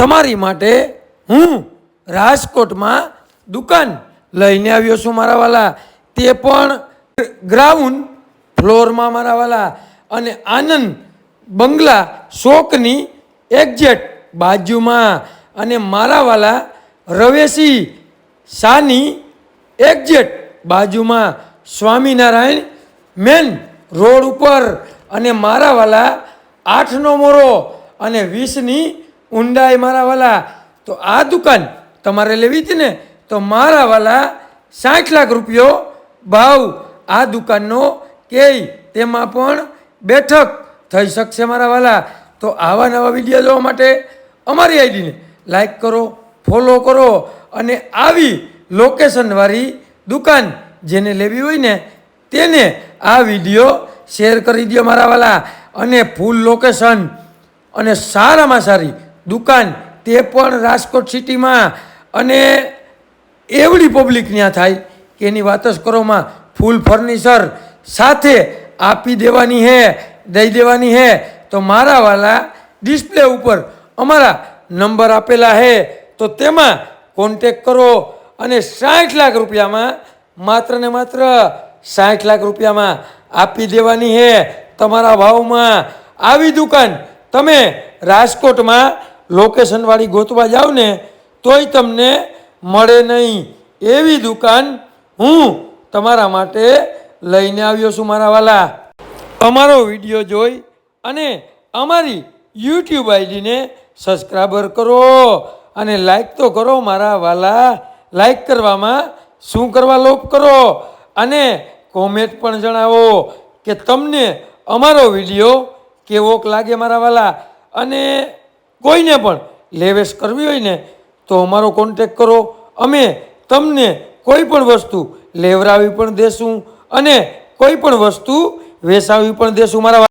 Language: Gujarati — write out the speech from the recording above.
તમારી માટે હું રાજકોટમાં દુકાન લઈને આવ્યો છું મારા વાલા. તે પણ ગ્રાઉન્ડ ફ્લોરમાં મારા વાલા. અને આનંદ બંગલા શોકની એક્ઝેક્ટ બાજુમાં. અને મારા વાલા રવેશી શાની એક્ઝેક્ટ બાજુમાં સ્વામિનારાયણ મેન રોડ ઉપર. અને મારા વાલા આઠનો મોરો અને વીસની ઊંડાઈ મારા વાલા. તો આ દુકાન તમારે લેવી હતી ને, તો મારા વાલા સાઠ લાખ રૂપિયો ભાવ આ દુકાનનો કે તેમાં પણ બેઠક થઈ શકશે મારા વાલા. તો આવા નવા વીડિયો જોવા માટે અમારી આઈડીને લાઈક કરો, ફોલો કરો અને આવી લોકેશનવાળી દુકાન જેને લેવી હોય ને, તેને આ વીડિયો શેર કરી દો મારા વાલા. અને ફૂલ લોકેશન અને સારામાં સારી દુકાન, તે પણ રાજકોટ સિટીમાં. અને એવડી પબ્લિક ત્યાં થાય કે એની વાત જ કરોમાં ફૂલ ફર્નિચર સાથે આપી દેવાની હે, દઈ દેવાની હે, તો મારા વાલા ડિસ્પ્લે ઉપર અમારા નંબર આપેલા હે, તો તેમાં કોન્ટેક કરો અને સાઠ લાખ રૂપિયામાં માત્ર ને માત્ર સાઠ લાખ રૂપિયામાં આપી દેવાની હે, તમારા ભાવમાં. આવી દુકાન તમે રાજકોટમાં લોકેશનવાળી ગોતવા જાઓ ને, તોય તમને મળે નહીં. એવી દુકાન હું તમારા માટે લઈને આવ્યો છું, મારા વાલા. અમારો વીડિયો જોઈ અને અમારી યુટ્યુબ આઈડીને સબસ્ક્રાઈબર કરો અને લાઈક તો કરો, મારા વાલા. લાઈક કરવામાં શું કરવા લોપ કરો? અને કોમેન્ટ પણ જણાવો કે તમને અમારો વીડિયો કેવોક લાગે, મારા વાલા. અને કોઈને પણ લેવેશ કરવી હોય ને, તો અમારો કોન્ટેક કરો. અમે તમને કોઈ પણ વસ્તુ લેવરાવી પણ દેશું અને કોઈ પણ વસ્તુ વેચાવી પણ દેશું. મારા